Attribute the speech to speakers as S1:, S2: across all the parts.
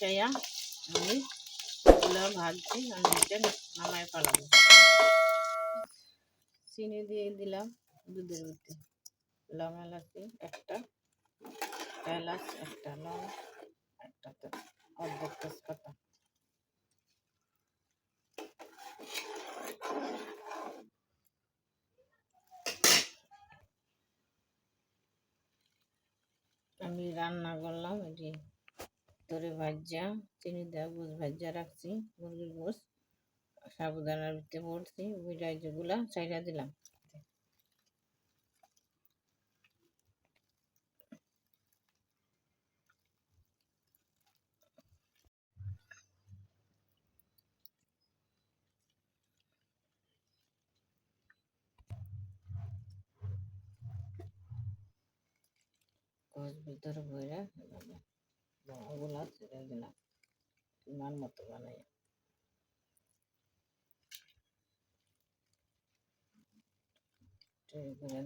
S1: মিশাইয়া আমি এগুলো ভাজছি আমি এটা নামায় ফেলাবো চিনি দিয়ে দিলাম দুধের ভিতরে লং এলাচি একটা, এলাচ একটা, লং একটা অর্ধেক তেজপাতা। আমি রান্না করলাম, এটি তোরে ভাজা চিনি দেওয়া গোস ভাজা রাখছি, মুরগির গোস সাবুদানার ভিতরে পড়ছি ওই রাইজগুলা চাইরা দিলাম। ভিতরে ভরে মতো বানাই করে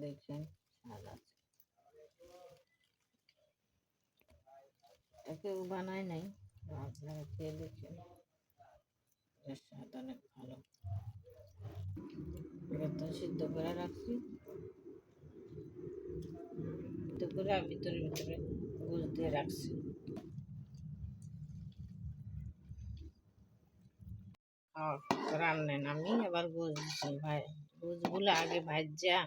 S1: বানায় নাই আপনারা খেয়ে স্বাদ অনেক ভালো সিদ্ধ করে রাখছি সিদ্ধ করে ভিতরে ভিতরে গোস দিয়ে রাখছি আর রান্নেন আমি এবার গোস দিচ্ছি ভাই গোসগুলো আগে ভাজা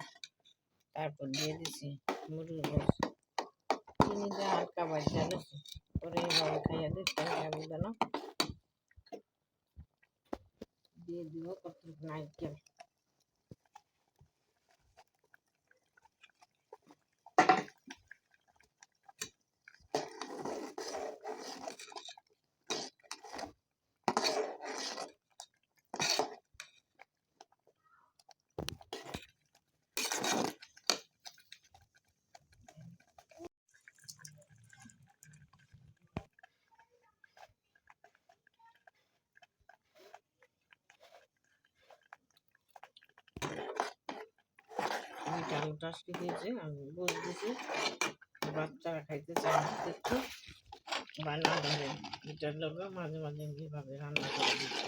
S1: তারপর দিয়ে দিছি মুরগির গোস চিনি দিয়ে হালকা ভাজা দিছি পরে এইভাবে খাইয়া দিচ্ছি সাবুদানা দিয়ে দিব কত নারকেল আলুটা আজকে দিয়েছি আমি গোস বাচ্চারা খাইতে চায় না একটু। বানা ধরে এটার লোক মাঝে মাঝে এইভাবে রান্না করে দিচ্ছি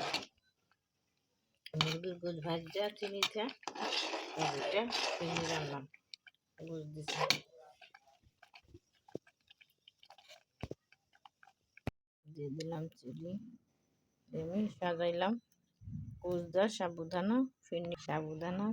S1: মুরগির গোস ভাজা চিনিটা এটা চিনি রান্নাম গোস দিছি। দিয়ে দিলাম চিনি। আমি সাজাইলাম। কুচদা সাবুদানা ফিরনি সাবুদানা